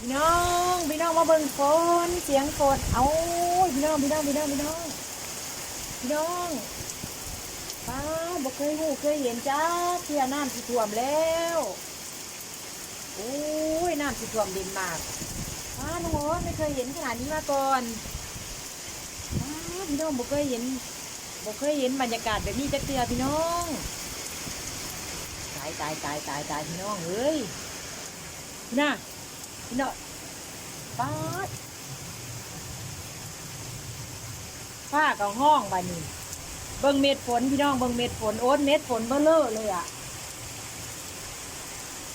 พี่น้องพี่น้องมาเบิ่งฝนเสียงฝนเอาพี่น้องพี่น้องพี่น้องพี่น้องพี่น้องป้าบ่เคยหูเคยเห็นจ้าเที่ยน้ำสิท่วมแล้วโอ้ยน้ำสิท่วมดินมากป้าน้องโอ๊ตไม่เคยเห็นขนาดนี้มาก่อนป้าพี่น้องบ่เคยเห็นบ่เคยเห็นบรรยากาศแบบนี้จักเทื่อพี่น้องตายตายตายตายตายพี่น้องเอ้ยน่ะ พี่น้องป้าฟ้ากับห้องบานี้ เบิ่งเม็ดฝนพี่น้องเบิ่งเม็ดฝนโอ๊ตเม็ดฝนเบ้อเลอะเลยอะ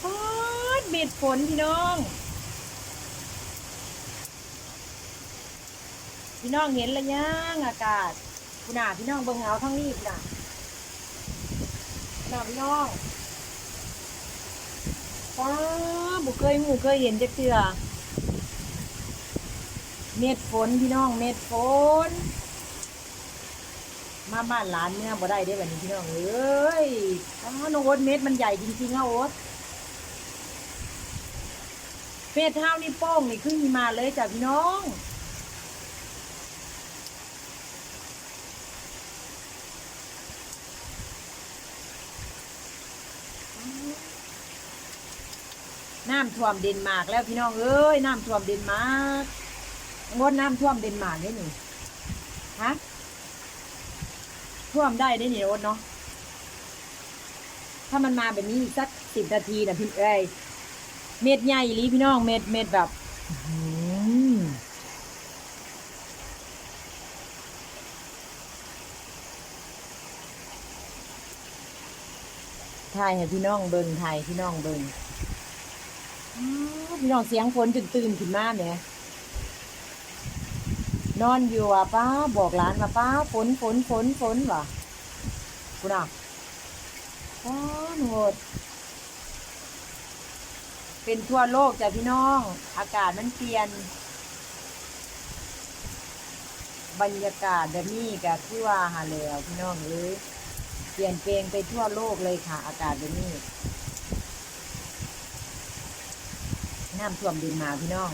ป้าเม็ดฝนพี่น้อง พี่น้องเห็นแล้วยังอากาศคุณน่ะพี่น้องเบิ่งเอาทั้งนี้คุณน่ะคุณน่ะพี่น้องป้า บุเคยหมูเคยเห็นจักเทื่อเม็ดฝนพี่น้องเม็ดฝน มาบ้านหลานเนี่ยบ่ได้ได้แบบนี้พี่น้องเอ้ยอ๋อน้องโอ๊ตเม็ดมันใหญ่จริงๆนะโอ๊ตเม็ดเท่านี่โป้งนี่ขึ้นมาเลยจ้ะพี่น้อง น้ำท่วมเดนมาร์กแล้วพี่น้องเอ้ยน้ำท่วมเดนมาร์กงดน้ำท่วมเดนมาร์กได้หนิฮะท่วมได้ได้หนิโอ๊ตเนาะถ้ามันมาแบบนี้อีกสักสิบนาทีนะพี่เอ้ยเม็ดใหญ่ลีพี่น้องเม็ดเม็ดแบบอื้อหือถ่ายให้พี่น้องเบิงถ่ายพี่น้องเบิง อ้าวพี่น้องเสียงฝนจนตื่นขึ้นมาเนี่ยนอนอยู่อะป้าบอกหลานว่าป้าฝนฝนฝนฝนว่ะกูน่ะป้าหมดเป็นทั่วโลกจ้ะพี่น้อง อากาศมันเปลี่ยน บรรยากาศแบบนี้ก็คือว่าหาแล้วพี่น้องเอ้ยเปลี่ยนแปลงไปทั่วโลกเลยค่ะ อากาศแบบนี้ น้ำท่วมดินมาพี่น้อง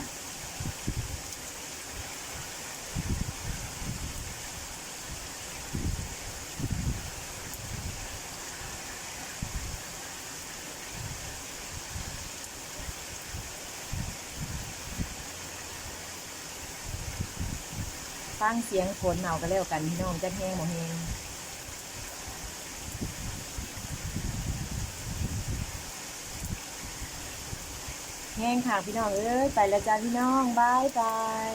ฟังเสียงฝนเอาก็แล้วกันพี่น้องจะแห้งบ่แห้ง แห้งค่ะพี่น้องเอ้ยไปแล้วจ้าพี่น้องบายบาย